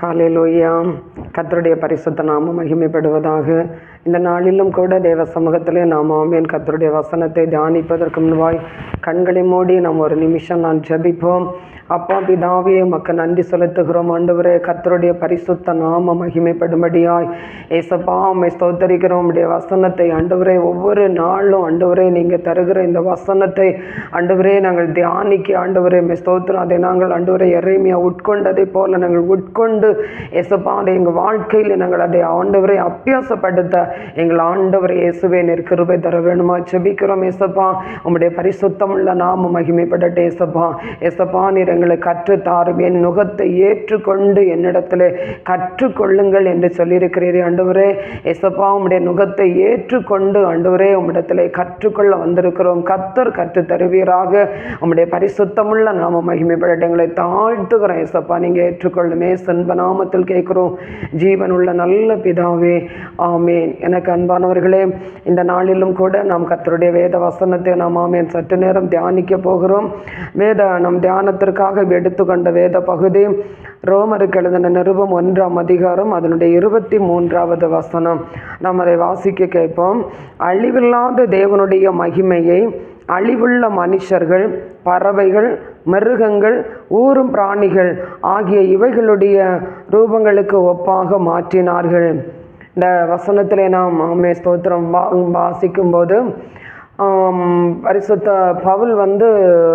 Hallelujah. கத்தருடைய பரிசுத்த நாம மகிமைப்படுவதாக. இந்த நாளிலும் கூட தேவ சமூகத்திலே நாம் ஆமேன். கத்தருடைய வசனத்தை தியானிப்பதற்கு முன்பாய் கண்களை மூடி நாம் ஒரு நிமிஷம் நான் ஜபிப்போம். அப்பா பிதாவே உமக்கு நன்றி செலுத்துகிறோம். ஆண்டவரே கத்தருடைய பரிசுத்த நாம மகிமைப்படும்படியாய். ஏசப்பா உம்மை ஸ்தோத்தரிக்கிறோம். உடைய வசனத்தை ஆண்டவரே ஒவ்வொரு நாளும் ஆண்டவரே நீங்கள் தருகிற இந்த வசனத்தை ஆண்டவரே நாங்கள் தியானிக்க ஆண்டவரே மே ஸ்தோத்திரம். அதை நாங்கள் ஆண்டவரை இறைமையாக உட்கொண்டதை போல நாங்கள் உட்கொண்டு ஏசப்பா அதை எங்கள் வாழ்க்கையில் நாங்கள் அதை ஆண்டவரை அபியாசப்படுத்த எங்கள் ஆண்டவரை இயேசுவே நெருக்கிருபை தர வேணுமா செபிக்கிறோம் ஏசப்பா பரிசுத்தம் பரிசுத்தமுள்ள நாம மகிமைப்படட்ടെ ஏசப்பா ஏசப்பா நீர் எங்களை கற்றுத்தாரும் என் நுகத்தை ஏற்றுக்கொண்டு என்னிடத்தில் கற்றுக்கொள்ளுங்கள் என்று சொல்லியிருக்கிறீர் ஆண்டவரே. ஏசப்பா உம்முடைய நுகத்தை ஏற்றுக்கொண்டு ஆண்டவரே உம்மிடத்தில் கற்றுக்கொள்ள வந்திருக்கிறோம். கத்தர் கற்று தருவீராக. உம்முடைய பரிசுத்தமுள்ள நாம மகிமைப்படட்ടെ எங்களை தாழ்த்துகிறோம் ஏசப்பா நீங்கள் ஏற்றுக்கொள்ளுமே. சென்ப நாமத்தில் கேட்குறோம். ஜீவனுள்ள நல்ல பிதாவே ஆமேன். எனக்கு அன்பானவர்களே இந்த நாளிலும் கூட நாம் கத்தருடைய வேத வசனத்தை நாம் ஆமேன் சற்று நேரம் தியானிக்க போகிறோம். வேத நம் தியானத்திற்காக எடுத்துக்கொண்ட வேத பகுதி ரோமருக்கு எழுதின நிருபம் ஒன்றாம் அதிகாரம் அதனுடைய இருபத்தி மூன்றாவது வசனம். நாம் அதை வாசிக்க கேட்போம். அழிவில்லாத தேவனுடைய மகிமையை அழிவுள்ள மனுஷர்கள் பறவைகள் மிருகங்கள் ஊரும் பிராணிகள் ஆகிய இவைகளுடைய ரூபங்களுக்கு ஒப்பாக மாற்றினார்கள். இந்த வசனத்திலே நாம் ஆமே ஸ்தோத்திரம் வா வாசிக்கும்போது பரிசுத்த பவுல் வந்து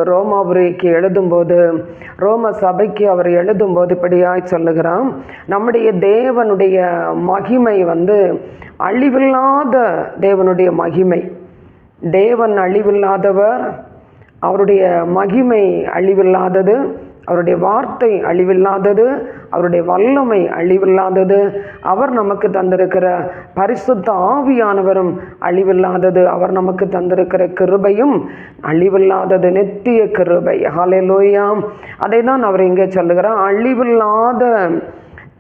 ரோமாபுரிக்கு எழுதும்போது ரோம சபைக்கு அவர் எழுதும்போது இப்படியாய் சொல்லுகிறான் நம்முடைய தேவனுடைய மகிமை வந்து அழிவில்லாத தேவனுடைய மகிமை. தேவன் அழிவில்லாதவர் அவருடைய மகிமை அழிவில்லாதது அவருடைய வார்த்தை அழிவில்லாதது அவருடைய வல்லமை அழிவில்லாதது அவர் நமக்கு தந்திருக்கிற பரிசுத்த ஆவியானவரும் அழிவில்லாதது அவர் நமக்கு தந்திருக்கிற கிருபையும் அழிவில்லாதது நெத்திய கிருபை. ஹாலேலோயாம் அதை தான் அவர் இங்கே சொல்லுகிறார். அழிவில்லாத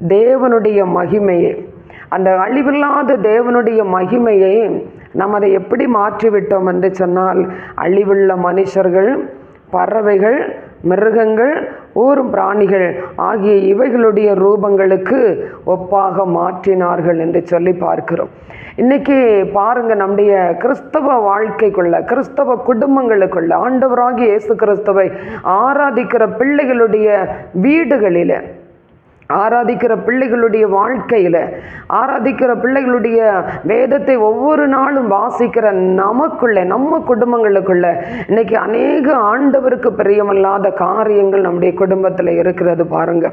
தேவனுடைய மகிமையை. அந்த அழிவில்லாத தேவனுடைய மகிமையை நாம் அதை எப்படி மாற்றிவிட்டோம் என்று சொன்னால் அழிவுள்ள மனுஷர்கள் பறவைகள் மிருகங்கள் ஊரும் பிராணிகள் ஆகிய இவைகளுடைய ரூபங்களுக்கு ஒப்பாக மாற்றினார்கள் என்று சொல்லி பார்க்கிறோம். இன்றைக்கி பாருங்கள் நம்முடைய கிறிஸ்தவ வாழ்க்கைக்குள்ள கிறிஸ்தவ குடும்பங்களுக்குள்ள ஆண்டவராகிய இயேசு கிறிஸ்தவை ஆராதிக்கிற பிள்ளைகளுடைய வீடுகளில் ஆராதிக்கிற பிள்ளைகளுடைய வாழ்க்கையில் ஆராதிக்கிற பிள்ளைகளுடைய வேதத்தை ஒவ்வொரு நாளும் வாசிக்கிற நமக்குள்ள நம்ம குடும்பங்களுக்குள்ள இன்னைக்கு அநேக ஆண்டவருக்கு பிரியமில்லாத காரியங்கள் நம்முடைய குடும்பத்தில் இருக்கிறது பாருங்க.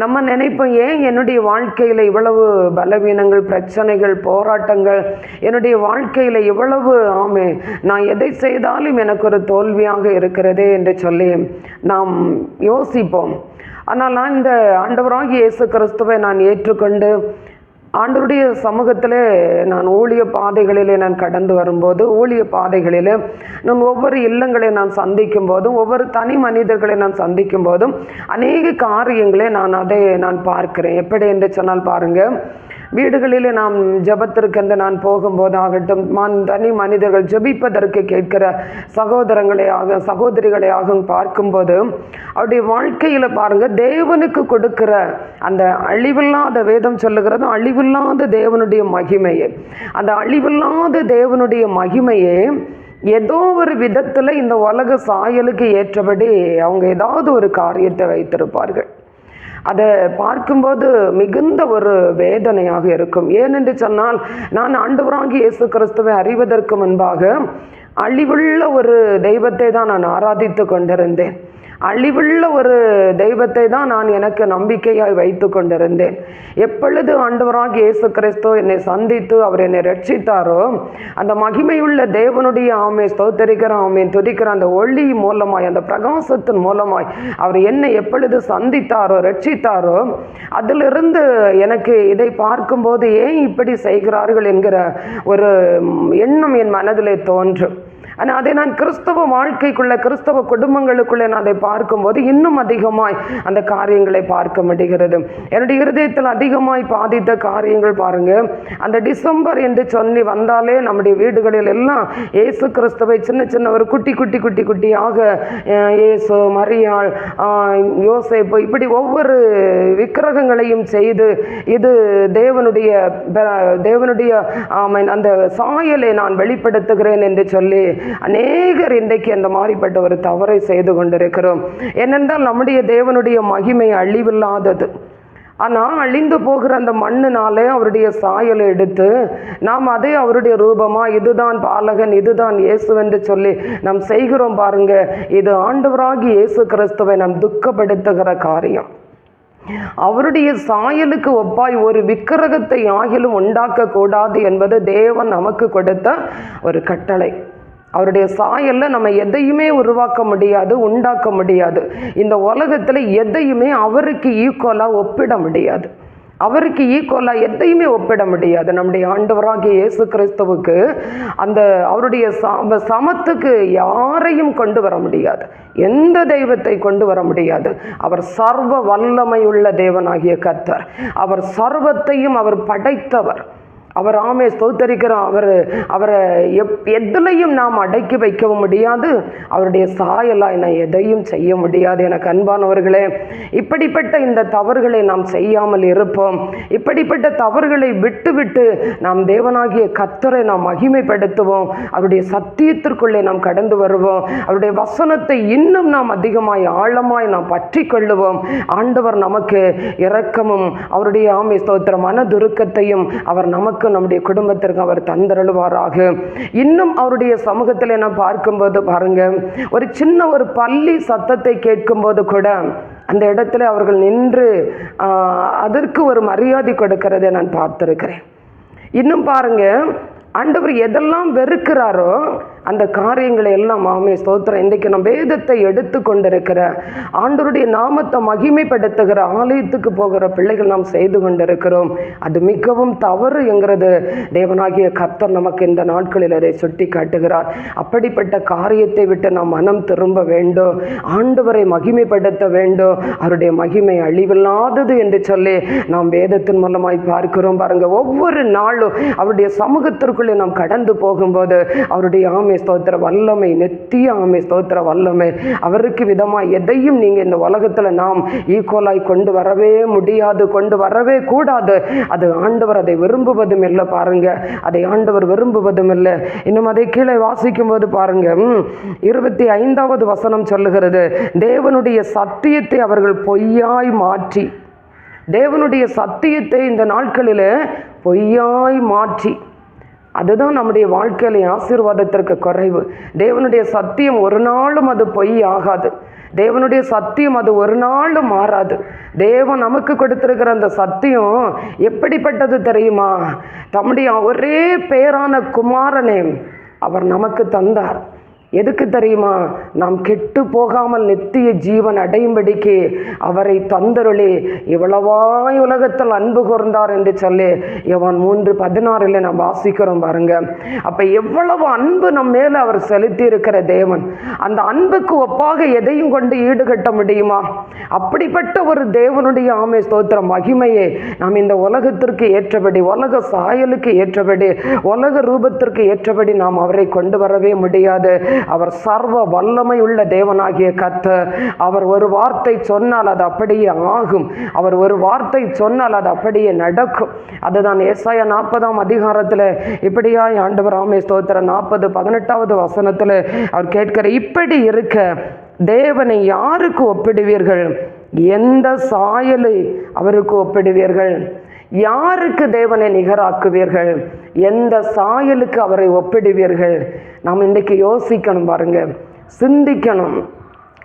நம்ம நினைப்போம் ஏன் என்னுடைய வாழ்க்கையில் இவ்வளவு பலவீனங்கள் பிரச்சனைகள் போராட்டங்கள்? என்னுடைய வாழ்க்கையில் இவ்வளவு ஆமே நான் எதை செய்தாலும் எனக்கு ஒரு தோல்வியாக இருக்கிறதே என்று சொல்லி நாம் யோசிப்போம். ஆனால் நான் இந்த ஆண்டவராக இயேசு கிறிஸ்துவை நான் ஏற்றுக்கொண்டு ஆண்டவருடைய சமூகத்தில் நான் ஊழிய பாதைகளிலே நான் கடந்து வரும்போது ஊழிய பாதைகளில் நான் ஒவ்வொரு இல்லங்களை நான் சந்திக்கும் போதும் ஒவ்வொரு தனி மனிதர்களை நான் சந்திக்கும் போதும் அநேக காரியங்களை நான் அதை நான் பார்க்கிறேன். எப்படி என்று சொன்னால் பாருங்கள் வீடுகளிலே நாம் ஜபத்திற்கென்று நான் போகும்போது ஆகட்டும் மான் தனி மனிதர்கள் ஜபிப்பதற்கு கேட்கிற சகோதரங்களே ஆக சகோதரிகளை ஆகும் பார்க்கும்போது அவருடைய வாழ்க்கையில் பாருங்கள் தேவனுக்கு கொடுக்கிற அந்த அழிவில்லாத வேதம் சொல்லுகிறதும் அழிவில்லாத தேவனுடைய மகிமையே. அந்த அழிவில்லாத தேவனுடைய மகிமையே ஏதோ ஒரு விதத்தில் இந்த உலக சாயலுக்கு ஏற்றபடி அவங்க ஏதாவது ஒரு காரியத்தை வைத்திருப்பார்கள். அதை பார்க்கும்போது மிகுந்த ஒரு வேதனையாக இருக்கும். ஏனென்று சொன்னால் நான் ஆண்டவராகி இயேசு கிறிஸ்துவை அறிவதற்கு முன்பாக அழிவுள்ள ஒரு தெய்வத்தை தான் நான் ஆராதித்து கொண்டிருந்தேன். அழிவுள்ள ஒரு தெய்வத்தை தான் நான் எனக்கு நம்பிக்கையாய் வைத்து கொண்டிருந்தேன். எப்பொழுது ஆண்டவராக இயேசு கிறிஸ்து என்னை சந்தித்து அவர் என்னை ரட்சித்தாரோ அந்த மகிமையுள்ள தேவனுடைய ஆமை ஸ்தோத்தரிக்கிற ஆமை துதிக்கிற அந்த ஒளி மூலமாய் அந்த பிரகாசத்தின் மூலமாய் அவர் என்னை எப்பொழுது சந்தித்தாரோ ரட்சித்தாரோ அதிலிருந்து எனக்கு இதை பார்க்கும்போது ஏன் இப்படி செய்கிறார்கள் என்கிற ஒரு எண்ணம் என் மனதிலே தோன்றும் ஆனால் அதை நான் கிறிஸ்தவ வாழ்க்கைக்குள்ளே கிறிஸ்தவ குடும்பங்களுக்குள்ளே நான் அதை பார்க்கும்போது இன்னும் அதிகமாய் அந்த காரியங்களை பார்க்க முடிகிறது. என்னுடைய இருதயத்தில் அதிகமாய் பாதித்த காரியங்கள் பாருங்க. அந்த டிசம்பர் என்று சொல்லி வந்தாலே நம்முடைய வீடுகளில் எல்லாம் இயேசு கிறிஸ்தவை சின்ன சின்ன ஒரு குட்டி குட்டி குட்டி குட்டியாக ஏசு இயேசு மரியாள் ஆஹ், யோசேப்பு இப்படி ஒவ்வொரு விக்கிரகங்களையும் செய்து இது தேவனுடைய தேவனுடைய அந்த சாயலை நான் வெளிப்படுத்துகிறேன் என்று சொல்லி அநேகர் இன்றைக்கு அந்த மாதிரிப்பட்ட ஒரு தவறை செய்து கொண்டிருக்கிறோம். ஏனென்றால் நம்முடைய தேவனுடைய மகிமை அழிவில்லாதது. ஆனால் அழிந்து போகிற அந்த மண்ணினாலே அவருடைய சாயலை எடுத்து நாம் அதே அவருடைய ரூபமா இதுதான் பாலகன் இதுதான் இயேசு என்று சொல்லி நாம் செய்கிறோம் பாருங்க. இது ஆண்டவராகி இயேசு கிறிஸ்துவை நாம் துக்கப்படுத்துகிற காரியம். அவருடைய சாயலுக்கு ஒப்பாய் ஒரு விக்கிரகத்தை ஆகிலும் உண்டாக்க கூடாது என்பது தேவன் நமக்கு கொடுத்த ஒரு கட்டளை. அவருடைய சாயலில் நம்ம எதையுமே உருவாக்க முடியாது உண்டாக்க முடியாது. இந்த உலகத்தில் எதையுமே அவருக்கு ஈக்குவலாக ஒப்பிட முடியாது. அவருக்கு ஈக்குவலாக எதையுமே ஒப்பிட முடியாது. நம்முடைய ஆண்டவராகிய இயேசு கிறிஸ்துவுக்கு அந்த அவருடைய சம சமத்துக்கு யாரையும் கொண்டு வர முடியாது. எந்த தெய்வத்தை கொண்டு வர முடியாது. அவர் சர்வ வல்லமையுள்ள தேவனாகிய கத்தர் அவர் சர்வத்தையும் அவர் படைத்தவர். அவர் ஆமே ஸ்தோத்தரிக்கிறோம் அவர் அவரை எப் எதுலையும் நாம் அடக்கி வைக்கவும் முடியாது. அவருடைய சாயலாக நான் எதையும் செய்ய முடியாது. எனக்கு அன்பானவர்களே இப்படிப்பட்ட இந்த தவறுகளை நாம் செய்யாமல் இருப்போம். இப்படிப்பட்ட தவறுகளை விட்டுவிட்டு நாம் தேவனாகிய கத்தரை நாம் மகிமைப்படுத்துவோம். அவருடைய சத்தியத்திற்குள்ளே நாம் கடந்து வருவோம். அவருடைய வசனத்தை இன்னும் நாம் அதிகமாய் ஆழமாய் நாம் பற்றி கொள்ளுவோம் ஆண்டவர் நமக்கு இரக்கமும் அவருடைய ஆமை ஸ்தோத்திர மனதுருக்கத்தையும் அவர் நமக்கு நம்முடைய குடும்பத்திற்கு அவர் தந்தருள்வாராக. இன்னும் அவருடைய சமூகத்தில் நான் பார்க்கும்போது பாருங்க ஒரு சின்ன ஒரு பள்ளி சத்தத்தை கேட்கும்போது கூட அந்த இடத்துல அவர்கள் நின்று அதற்கு ஒரு மரியாதை கொடுக்கிறதை நான் பார்த்திருக்கிறேன். இன்னும் பாருங்க ஆண்டவர் எதெல்லாம் வெறுக்கிறாரோ அந்த காரியங்களை எல்லாம் மாமே ஸ்தோத்திரம். இன்றைக்கு நம்ம வேதத்தை எடுத்து கொண்டிருக்கிற ஆண்டவருடைய நாமத்தை மகிமைப்படுத்துகிற ஆலயத்துக்கு போகிற பிள்ளைகள் நாம் செய்து கொண்டிருக்கிறோம். அது மிகவும் தவறு என்கிறது. தேவனாகிய கர்த்தர் நமக்கு இந்த நாட்களில் அதை சுட்டி காட்டுகிறார் அப்படிப்பட்ட காரியத்தை விட்டு நாம் மனம் திரும்ப வேண்டும். ஆண்டவரை மகிமைப்படுத்த வேண்டும். அவருடைய மகிமை அழிவில்லாதது என்று சொல்லி நாம் வேதத்தின் மூலமாய் பார்க்கிறோம். பாருங்க ஒவ்வொரு நாளும் அவருடைய சமூகத்திற்குள்ளே நாம் கடந்து போகும்போது அவருடைய ஆமை ஸ்தோத்திர வல்லமை நெத்திய ஆமை ஸ்தோத்திர வல்லமை. அவருக்கு விதமாக எதையும் நீங்கள் இந்த உலகத்தில் நாம் ஈக்குவலாய் கொண்டு வரவே முடியாது கொண்டு வரவே கூடாது. அது ஆண்டவர் அதை விரும்புவதும் இல்லை பாருங்க. அதை ஆண்டவர் விரும்புவதும் இல்லை. இன்னும் அதை கீழே வாசிக்கும் போது பாருங்க. இருபத்தி ஐந்தாவது வசனம் சொல்லுகிறது. தேவனுடைய சத்தியத்தை அவர்கள் பொய்யாய் மாற்றி. தேவனுடைய சத்தியத்தை இந்த நாட்களில் பொய்யாய் மாற்றி. அதுதான் நம்முடைய வாழ்க்கையில ஆசீர்வாதத்திற்கு குறைவு. தேவனுடைய சத்தியம் ஒரு நாளும் அது பொய் ஆகாது. தேவனுடைய சத்தியம் அது ஒரு நாளும் மாறாது. தேவன் நமக்கு கொடுத்துருக்கிற அந்த சத்தியம் எப்படிப்பட்டது தெரியுமா? தம்முடைய ஒரே பேரான குமாரனே அவர் நமக்கு தந்தார். எதுக்கு தெரியுமா? நாம் கெட்டு போகாமல் நித்திய ஜீவன் அடையும்படிக்கு அவரை தந்தருளி இவ்வளவாய் உலகத்தில் அன்பு கூர்ந்தார் என்று சொல்லி இவன் மூன்று பதினாறில் நாம் வாசிக்கிறோம் பாருங்க. அப்ப எவ்வளவு அன்பு நம் மேல அவர் செலுத்தி இருக்கிற தேவன். அந்த அன்புக்கு ஒப்பாக எதையும் கொண்டு ஈடுகட்ட முடியுமா? அப்படிப்பட்ட ஒரு தேவனுடைய ஆமை ஸ்தோத்திர மகிமையை நாம் இந்த உலகத்திற்கு ஏற்றபடி உலக சாயலுக்கு ஏற்றபடி உலக ரூபத்திற்கு ஏற்றபடி நாம் அவரை கொண்டு வரவே முடியாது. அவர் சர்வ வல்லமை உள்ள தேவனாகிய கத்த அவர் ஒரு வார்த்தை சொன்னால் அது அப்படியே ஆகும். அவர் ஒரு வார்த்தை சொன்னால் அது அப்படியே நடக்கும். அதுதான் ஏசாயா நாற்பதாம் அதிகாரத்தில் இப்படியா ஆண்டவர் ஆமே ஸ்தோத்திர நாற்பது பதினெட்டாவது வசனத்தில் அவர் கேட்கிற இப்படி இருக்க தேவனை யாருக்கு ஒப்பிடுவீர்கள்? எந்த சாயலை அவருக்கு ஒப்பிடுவீர்கள்? யாருக்கு தேவனை நிகராக்குவீர்கள்? எந்த சாயலுக்கு அவரை ஒப்பிடுவீர்கள்? நாம் இன்றைக்கு யோசிக்கணும் பாருங்க. சிந்திக்கணும்.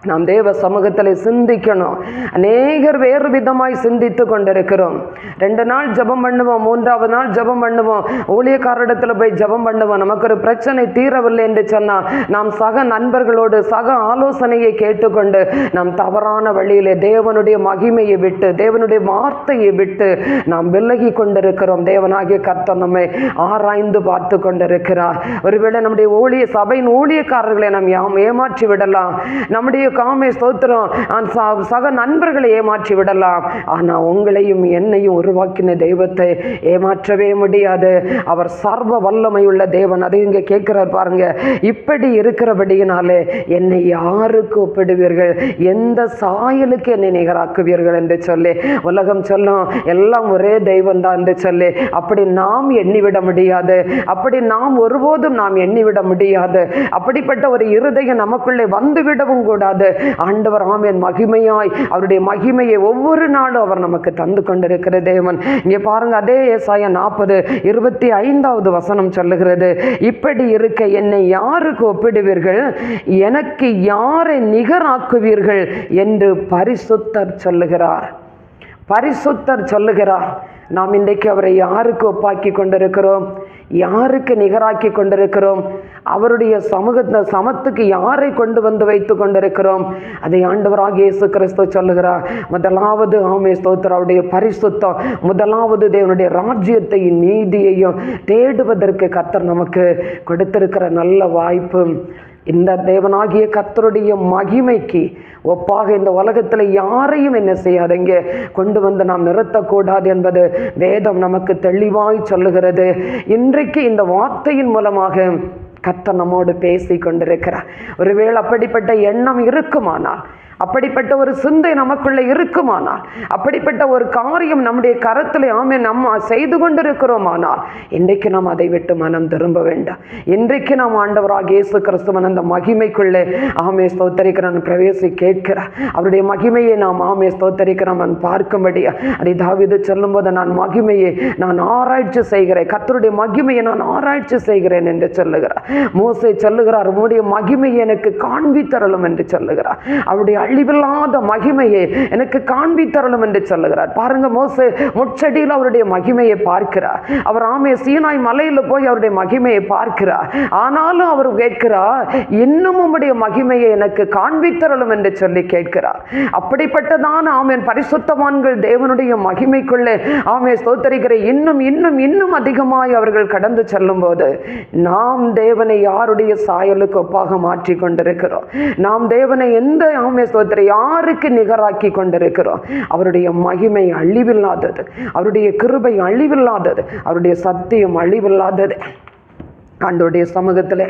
நாம் தேவ சமூகத்தில் சிந்திக்கணும். அநேகர் வேறு விதமாய் சிந்தித்து கொண்டிருக்கிறோம். ரெண்டு நாள் ஜெபம் பண்ணுவோம் மூன்றாவது நாள் ஜெபம் பண்ணுவோம். ஊழியக்காரிடத்தில் போய் ஜெபம் பண்ணுவோம். நமக்கு ஒரு பிரச்சனை தீரவில்லை என்று சொன்னால் நாம் சக நண்பர்களோடு சக ஆலோசனையை கேட்டுக்கொண்டு நாம் தவறான வழியிலே தேவனுடைய மகிமையை விட்டு தேவனுடைய வார்த்தையை விட்டு நாம் விலகி கொண்டிருக்கிறோம். தேவனாகிய கர்த்தர் நம்மை ஆராய்ந்து பார்த்து கொண்டிருக்கிறார். ஒருவேளை நம்முடைய ஊழிய சபையின் ஊழியக்காரர்களை நாம் ஏமாற்றி விடலாம். நம்முடைய காமே ஸ்தோத்திரம். சக நண்பர்களை ஏமாற்றி விடலாம். ஆனால் உங்களையும் என்னையும் உருவாக்கின தெய்வத்தை ஏமாற்றவே முடியாது. அவர் சர்வ வல்லமையுள்ள தேவன். அதை இங்கே கேட்கிறார் பாருங்க. இப்படி இருக்கிறபடியினாலே என்னை யாருக்கு ஒப்பிடுவீர்கள்? எந்த சாயலுக்கு என்னை நிகராக்குவீர்கள் என்று சொல்லி உலகம் சொல்லும் எல்லாம் ஒரே தெய்வம் தான் என்று சொல்லி அப்படி நாம் எண்ணிவிட முடியாது. அப்படி நாம் ஒருபோதும் நாம் எண்ணிவிட முடியாது. அப்படிப்பட்ட ஒரு இருதயம் நமக்குள்ளே வந்துவிடவும் கூடாது. ஆண்டவர் ஆமேன் மகிமையாய் அவருடைய மகிமையை ஒவ்வொரு நாளும் அவர் நமக்கு தந்து கொண்டிருக்கிற தேவன். இங்கே பாருங்க அதே ஏசாய நாற்பது இருபத்தி ஐந்தாவது வசனம் சொல்லுகிறது இப்படி இருக்க என்னை யாருக்கு ஒப்பிடுவீர்கள்? எனக்கு யாரை நிகராக்குவீர்கள்? என்று பரிசுத்தர் சொல்லுகிறார். பரிசுத்தர் சொல்லுகிறார் நாம் இன்றைக்கு அவரை யாருக்கு ஒப்பாக்கி கொண்டிருக்கிறோம்? யாருக்கு நிகராக்கி கொண்டிருக்கிறோம்? அவருடைய சமூக சமத்துக்கு யாரை கொண்டு வந்து வைத்து கொண்டிருக்கிறோம்? அதை ஆண்டவராக இயேசு கிறிஸ்து சொல்லுகிறார். முதலாவது ஆமே ஸ்தோத்திராவுடைய பரிசுத்தம். முதலாவது தேவனுடைய ராஜ்யத்தையும் நீதியையும் தேடுவதற்கு கத்தர் நமக்கு கொடுத்திருக்கிற நல்ல வாய்ப்பு. இந்த தேவனாகிய கர்த்தருடைய மகிமைக்கு ஒப்பாக இந்த உலகத்தில் யாரையும் என்ன செய்யாதீங்க. கொண்டு வந்து நாம் நிறுத்தக்கூடாது என்பது வேதம் நமக்கு தெளிவாய் சொல்லுகிறது. இன்றைக்கு இந்த வார்த்தையின் மூலமாக கத்த நம்மோடு பேசி கொண்டிருக்கிறார் ஒருவேளை அப்படிப்பட்ட எண்ணம் இருக்குமானால் அப்படிப்பட்ட ஒரு சிந்தை நமக்குள்ளே இருக்குமானால் அப்படிப்பட்ட ஒரு காரியம் நம்முடைய கரத்தில் ஆமே நம்ம செய்து கொண்டிருக்கிறோமானால் இன்றைக்கு நாம் அதை விட்டு மனம் திரும்ப வேண்டாம். இன்றைக்கு நாம் ஆண்டவராக இயேசு கிறிஸ்துவன் அந்த மகிமைக்குள்ளே ஆமே ஸ்தோத்தரிக்கிறான் பிரவேசி கேட்கிறார். அவருடைய மகிமையை நாம் ஆமே ஸ்தோத்தரிக்கிறான் பார்க்கும்படியா. அதை தாவிது சொல்லும்போது நான் மகிமையை நான் ஆராய்ச்சி செய்கிறேன். கத்தருடைய மகிமையை நான் ஆராய்ச்சி செய்கிறேன் என்று சொல்லுகிறார். மோசை சொல்லுகிறார் உங்களுடைய மகிமையை எனக்கு காண்பித்தரலும் என்று சொல்லுகிறார். அவருடைய அழிவில்லாத மகிமையை எனக்கு காண்பித்தரலும் என்று சொல்லுகிறார். பாருங்க மோசே முச்சடியில் அவருடைய மகிமையை பார்க்கிறார். அவர் ஆமே சீனாய் மலையில் போய் அவருடைய மகிமையை பார்க்கிறார். ஆனாலும் அவர் கேட்கிறார் இன்னும் உம்முடைய மகிமையை எனக்கு காண்பித்தரலும் என்று சொல்லி கேட்கிறார். அப்படிப்பட்டதான ஆமேன் பரிசுத்தவான்கள் தேவனுடைய மகிமைக்குள்ளே ஆமே ஸ்தோத்தரிக்கிற இன்னும் இன்னும் இன்னும் அதிகமாய் அவர்கள் கடந்து செல்லும் போது நாம் தேவனை யாருடைய சாயலுக்கு ஒப்பாக மாற்றி கொண்டிருக்கிறோம்? நாம் தேவனை எந்த ஆமே ஸ்தோத்திர யாருக்கு நிகராக்கி கொண்டிருக்கிறோம்? அவருடைய மகிமை அழிவில்லாதது அவருடைய கிருபை அழிவில்லாதது அவருடைய சத்தியம் அழிவில்லாதது. ஆண்டோடைய சமூகத்தில்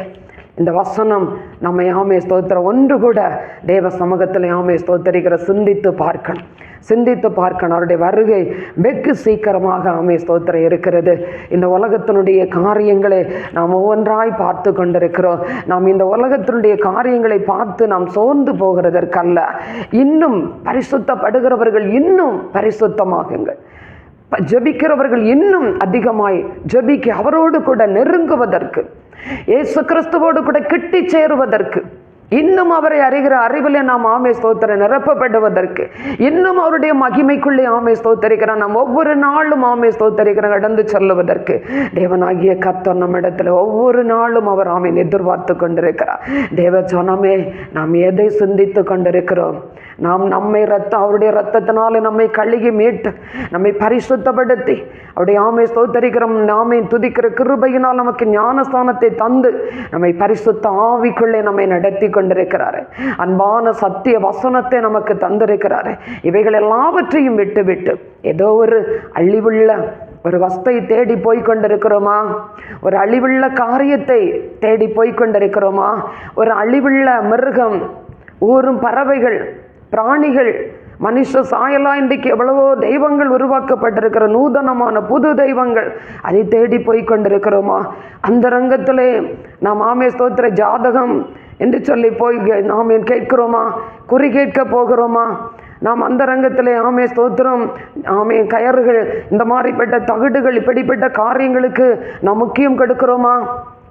இந்த வசனம் நம்ம யாமே ஸ்தோத்திரம். ஒன்று கூட தேவ சமூகத்தில் யாமே ஸ்தோத்தரிக்கிற சிந்தித்து பார்க்கணும். சிந்தித்து பார்க்கணும். அவருடைய வருகை வெகு சீக்கிரமாக அமை ஸ்தோத்திரம் இருக்கிறது. இந்த உலகத்தினுடைய காரியங்களை நாம் ஒவ்வொன்றாய் பார்த்து கொண்டிருக்கிறோம். நாம் இந்த உலகத்தினுடைய காரியங்களை பார்த்து நாம் சோர்ந்து போகிறதற்கல்ல. இன்னும் பரிசுத்தப்படுகிறவர்கள் இன்னும் பரிசுத்தமாகுங்கள். ஜபிக்கிறவர்கள் ஜெபிக்கிறவர்கள் இன்னும் அதிகமாய் ஜபிக்க அவரோடு கூட நெருங்குவதற்கு இயேசு கிறிஸ்துவோடு கூட கிட்டி சேருவதற்கு இன்னும் அவரை அறிகிற அறிவிலே நாம் ஆமை ஸ்தோத்திர நிரப்பப்படுவதற்கு இன்னும் அவருடைய மகிமைக்குள்ளே ஆமை ஸ்தோத்தரிக்கிறான் நாம் ஒவ்வொரு நாளும் ஆமை ஸ்தோத்தரிக்கிறோம் கடந்து செல்லுவதற்கு தேவனாகிய கத்தர் நம்மிடத்தில் ஒவ்வொரு நாளும் அவர் ஆமை எதிர்பார்த்து கொண்டிருக்கிறார். தேவ சொன்னமே நாம் எதை சிந்தித்து கொண்டிருக்கிறோம்? நாம் நம்மை ரத்தம் அவருடைய ரத்தத்தினாலே நம்மை கழுகி மீட்டு நம்மை பரிசுத்தப்படுத்தி. அவருடைய ஆமை சோத்தரிக்கிறோம் நாமே துதிக்கிற கிருபையினால் நமக்கு ஞானஸ்தானத்தை தந்து நம்மை பரிசுத்த ஆவிக்குள்ளே நம்மை நடத்தி கொண்டிருக்கிறாரு. அன்பான சத்திய வசனத்தை நமக்கு தந்திருக்கிறாரு. இவைகள் எல்லாவற்றையும் விட்டு விட்டு ஏதோ ஒரு அழிவுள்ள ஒரு வஸ்தை தேடி போய் கொண்டிருக்கிறோமா? ஒரு அழிவுள்ள காரியத்தை தேடி போய் கொண்டிருக்கிறோமா? ஒரு அழிவுள்ள மிருகம் ஊரும் பறவைகள் பிராணிகள் மனுஷ சாயலா இன்றைக்கு எவ்வளவோ தெய்வங்கள் உருவாக்கப்பட்டிருக்கிற நூதனமான புது தெய்வங்கள். அதை தேடி போய் கொண்டிருக்கிறோமா? அந்த ரங்கத்திலே நாம் ஆமே ஸ்தோத்திர ஜாதகம் என்று சொல்லி போய் கே- நாம் கேட்கிறோமா? குறி கேட்க போகிறோமா? நாம் அந்த ரங்கத்திலே ஆமே ஸ்தோத்திரம் ஆமே கயறுகள் இந்த மாதிரிப்பட்ட தகுடுகள் இப்படிப்பட்ட காரியங்களுக்கு நாம் முக்கியம் கொடுக்கிறோமா?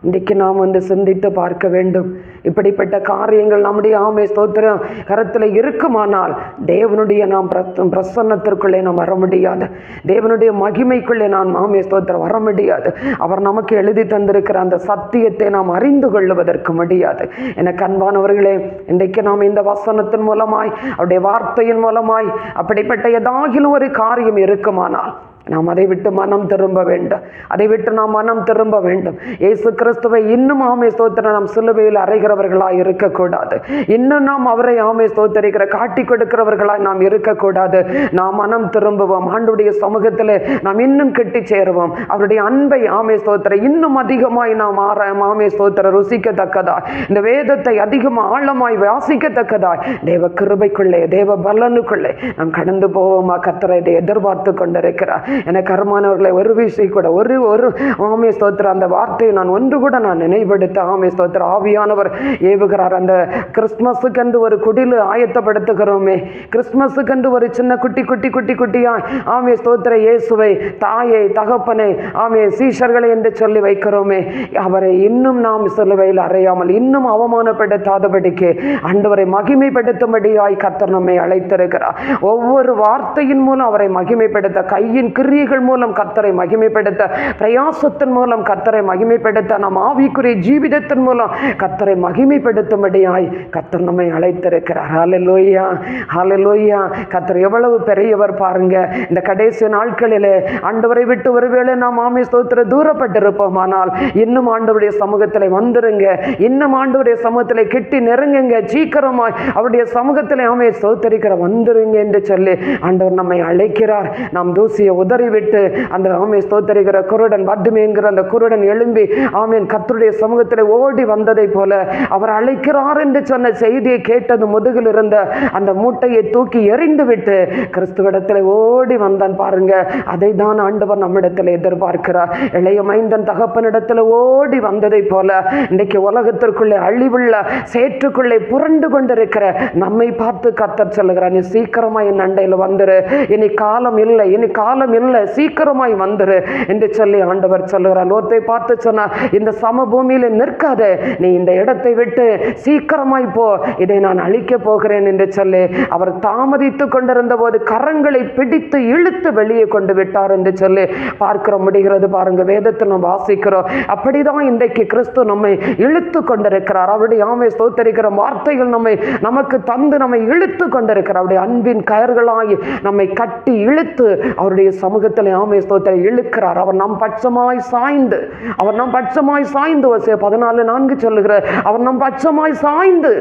இன்றைக்கு நாம் வந்து சிந்தித்து பார்க்க வேண்டும். இப்படிப்பட்ட காரியங்கள் நம்முடைய ஆமை ஸ்தோத்திரம் கரத்தில் இருக்குமானால் தேவனுடைய நாம் பிரசன்னத்திற்குள்ளே நாம் வர முடியாது. தேவனுடைய மகிமைக்குள்ளே நான் ஆமை ஸ்தோத்திரம் வர முடியாது. அவர் நமக்கு எழுதி தந்திருக்கிற அந்த சத்தியத்தை நாம் அறிந்து கொள்ளுவதற்கு முடியாது. என கண்பானவர்களே இன்றைக்கு நாம் இந்த வசனத்தின் மூலமாய் அவருடைய வார்த்தையின் மூலமாய் அப்படிப்பட்ட ஏதாகிலும் ஒரு காரியம் இருக்குமானால் நாம் அதை விட்டு மனம் திரும்ப வேண்டும். அதை விட்டு நாம் மனம் திரும்ப வேண்டும். ஏசு கிறிஸ்துவை இன்னும் ஆமை ஸ்தோத்திர நாம் சிலுவையில் அறைகிறவர்களாய் இருக்கக்கூடாது. இன்னும் நாம் அவரை ஆமை ஸ்தோத்தரிக்கிற காட்டி கொடுக்கிறவர்களாய் நாம் இருக்கக்கூடாது. நாம் மனம் திரும்புவோம். ஆண்டுடைய சமூகத்தில் நாம் இன்னும் கெட்டி சேருவோம். அவருடைய அன்பை ஆமை ஸ்தோத்திர இன்னும் அதிகமாய் நாம் ஆற ஆமை ஸ்தோத்திர ருசிக்கத்தக்கதாய். இந்த வேதத்தை அதிகமாக ஆழமாய் வாசிக்கத்தக்கதாய். தேவ கிருபைக்குள்ளே தேவ பலனுக்குள்ளே நாம் கடந்து போவோமா? கத்தரை இதை எதிர்பார்த்து கொண்டிருக்கிறார். எனக்கு அருமானவர்களை ஒரு விஷயம் கூட ஒரு ஒரு ஆமே ஸ்தோத்திர அந்த வார்த்தையை நான் ஒன்று கூட நான் நினைவுபடுத்த ஆமே ஸ்தோத்திர ஆவியானவர் ஏவுகிறார். அந்த கிறிஸ்மஸுக்கென்று ஒரு குடில் ஆயத்தப்படுத்துகிறோமே கிறிஸ்மஸுக்கென்று ஒரு சின்ன குட்டி குட்டி குட்டி குட்டியா ஆமே ஸ்தோத்திர இயேசுவை தாயை தகப்பனை ஆமே சீஷர்களை என்று சொல்லி வைக்கிறோமே அவரை இன்னும் நாம் சிலுவையில் அறையாமல் இன்னும் அவமானப்படுத்தாதபடிக்கு அண்டவரை மகிமைப்படுத்தும்படியாய் கத்தர் நம்மை அழைத்திருக்கிறார். ஒவ்வொரு வார்த்தையின் மூலம் அவரை மகிமைப்படுத்த கையின் கிரியைகள் மூலம் கத்தரை மகிமைப்படுத்த பிரயாசத்தின் மூலம் கத்தரை மகிமைப்படுத்த நம் ஆவிக்குரிய ஜீவிதத்தின் மூலம் கத்தரை மகிமைப்படுத்தும்படியாய் கத்தர் நம்மை அழைத்திருக்கிறார். ஹாலலோய்யா ஹாலலோய்யா கத்தர் எவ்வளவு பெரியவர் பாருங்க. இந்த கடைசி நாட்களிலே ஆண்டவரை விட்டு ஒருவேளை நாம் ஆமை ஸ்தோத்திர தூரப்பட்டிருப்போமானால் இன்னும் ஆண்டவருடைய சமூகத்தில் வந்துருங்க. இன்னும் ஆண்டவருடைய சமூகத்தில் கிட்டி நெருங்குங்க. சீக்கிரமாய் அவருடைய சமூகத்தில் ஆமை ஸ்தோத்தரிக்கிற வந்துருங்க என்று சொல்லி ஆண்டவர் நம்மை அழைக்கிறார். நாம் தூசியை உதறிவிட்டு அந்த ஆமை ஸ்தோத்தரிக்கிற குருடன் வட்டுமே அந்த குருடன் எழும்பி ஆமீன் கத்தருடைய சமூகத்தில் ஓடி வந்ததை போல அவர் அழைக்கிறார் என்று சொன்ன செய்தியை கேட்டது முதுகில் இருந்த அந்த மூட்டையை தூக்கி எறிந்து விட்டு கிறிஸ்துவிடத்தில் ஓடி வந்தான் பாருங்க. அதை தான் ஆண்டவர் நம்மிடத்தில் எதிர்பார்க்கிறார். இளைய மைந்தன் தகப்பனிடத்தில் ஓடி வந்ததை போல இன்றைக்கு உலகத்திற்குள்ளே அழிவுள்ள சேற்றுக்குள்ளே புரண்டு கொண்டிருக்கிற நம்மை பார்த்து கத்தர் சொல்லுகிறார் நீ சீக்கிரமா என் அண்டையில் வந்துரு. இனி காலம் இல்லை இனி காலம் இல்லை சீக்கிரமாய் வந்துரு என்று சொல்லி ஆண்டவர் சொல்லுகிறார். லோத்தை பார்த்து சொன்னார் இந்த சமபூமியில் நிற்காத நீ இந்த இடத்தை விட்டு சீக்கிரமாய் போ இதை நான் அழிக்க போகிறேன் என்று சொல்லி அவர் தாமதித்து கொண்டிருந்த போது கரங்களை பிடித்து இழுத்து வெளியே கொண்டு விட்டார் என்று சொல்லி பார்க்கிற முடிகிறது. பாருங்க வேதத்தில் நம்ம வாசிக்கிறோம் அப்படிதான் இன்றைக்கு கிறிஸ்து நம்மை இழுத்து கொண்டிருக்கிறார். அவருடைய ஆமை ஸ்தோத்தரிக்கிற வார்த்தைகள் நம்மை நமக்கு தந்து நம்மை இழுத்து கொண்டிருக்கிறார். அவருடைய அன்பின் கயர்களாகி நம்மை கட்டி இழுத்து அவருடைய சமூகத்தில் ஆமே ஸ்தோத்திர இழுக்கிறார். அவர் நம் பட்சமாய் சாய்ந்து அவர் நம் பட்சமாய் சாய்ந்து வசே பதினாலு நான்கு சொல்லுகிறார் அவர் நம் பட்சமாய் சாய்ந்து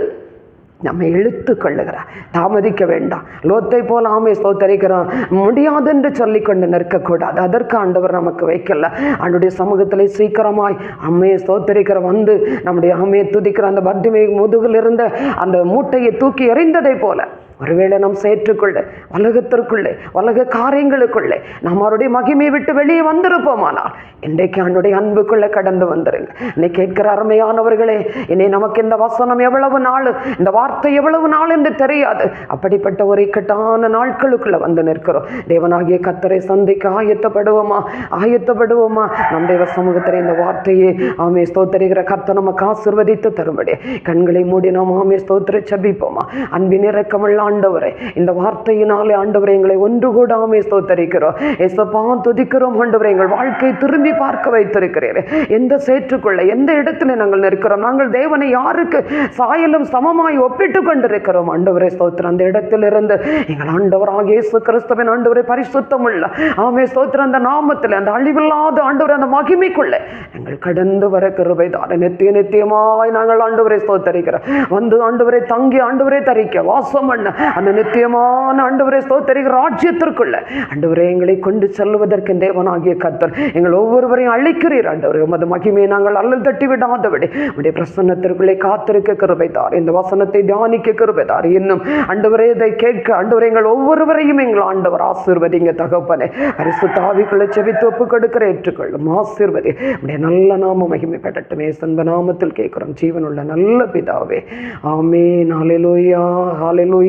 நம்மை இழுத்து கொள்ளுகிறார். தாமதிக்க வேண்டாம். லோத்தை போல் ஆமை ஸ்தோத்தரிக்கிறோம். முடியாதென்று சொல்லி கொண்டு நிற்கக்கூடாது. அதற்கு ஆண்டவர் நமக்கு வைக்கல. அவனுடைய சமூகத்தில் சீக்கிரமாய் அம்மையை ஸ்தோத்தரிக்கிற வந்து நம்முடைய அம்மையை துதிக்கிற அந்த பட்டுமை முதுகில் இருந்த அந்த மூட்டையை தூக்கி எறிந்ததை போல ஒருவேளை நாம் சேற்றுக்குள்ளே உலகத்திற்குள்ளே உலக காரியங்களுக்குள்ளே நாம் அவருடைய மகிமையை விட்டு வெளியே வந்திருப்போமானால் இன்றைக்கு அவனுடைய அன்புக்குள்ளே கடந்து வந்துருங்க. இன்னைக்கு கேட்கிற அருமையானவர்களே இனி நமக்கு இந்த வசனம் எவ்வளவு நாள் இந்த வார்த்தை எவ்வளவு நாள் என்று தெரியாது. அப்படிப்பட்ட ஒரு இக்கட்டான நாட்களுக்குள்ளே வந்து நிற்கிறோம். தேவனாகிய கத்தரை சந்திக்க ஆயத்தப்படுவோமா? ஆயத்தப்படுவோமா? நம் தேவ சமூகத்தில் இந்த வார்த்தையை ஆமே ஸ்தோத்தரிகிற கத்த நமக்கு ஆசிர்வதித்து தரும்படி. கண்களை மூடி நாம் ஆமே ஸ்தோத்திர சபிப்போமா அன்பின் இறக்கமுள்ள ஆண்டவரே இந்த வார்த்தையினாலே ஆண்டவரை எங்களை ஒன்று கூடாமே ஸ்தோத்தரிக்கிறோம். எசப்பா துதிக்கிறோம் ஆண்டவரை எங்கள் வாழ்க்கையை திரும்பி பார்க்க வைத்திருக்கிறீர். எந்த சேற்றுக்குள்ள எந்த இடத்துல நாங்கள் நிற்கிறோம்? நாங்கள் தேவனை யாருக்கு சாயலும் சமமாய் ஒப்பிட்டு கொண்டிருக்கிறோம்? ஆண்டவரை ஸ்தோத்திரம். அந்த இடத்திலிருந்து எங்கள் ஆண்டவராக இயேசு கிறிஸ்தவன் ஆண்டவரை பரிசுத்தம் உள்ள ஆமே ஸ்தோத்திரம். அந்த நாமத்தில் அந்த அழிவில்லாத ஆண்டவர் அந்த மகிமைக்குள்ள எங்கள் கடந்து வர கிருபைதான் நித்திய நித்தியமாய் நாங்கள் ஆண்டவரை ஸ்தோத்தரிக்கிறோம். வந்து ஆண்டவரை தங்கி ஆண்டவரை தரிக்க வாசம் பண்ண அந்த நித்தியமான ஆண்டவரை ஸ்தோத்தரிக்கிற ராஜ்யத்திற்குள்ள. ஆண்டவரை எங்களை கொண்டு செல்வதற்கு தேவனாகிய கத்தர் எங்கள் ஒவ்வொருவரையும் அழைக்கிறீர். ஆண்டவரே உமது மகிமையை நாங்கள் அல்லல் தட்டி விடாதபடி உடைய பிரசன்னத்திற்குள்ளே காத்திருக்க கிருபைதார் இந்த வசனத்தை தியானிக்க கிருபைதார் இன்னும் ஆண்டவரே இதை கேட்க ஆண்டவரை எங்கள் ஒவ்வொருவரையும் எங்கள் ஆண்டவர் ஆசீர்வதிங்க தகப்பனே. அரிசு தாவிக்குள்ள செவித்து ஒப்பு கொடுக்கிற ஏற்றுக்கொள்ளும் ஆசீர்வதி. உடைய நல்ல நாம மகிமை பெறட்டுமே சந்த நாமத்தில் கேட்கிறோம். ஜீவனுள்ள நல்ல பிதாவே. ஆமே நாளிலோயா ஹாலிலோயா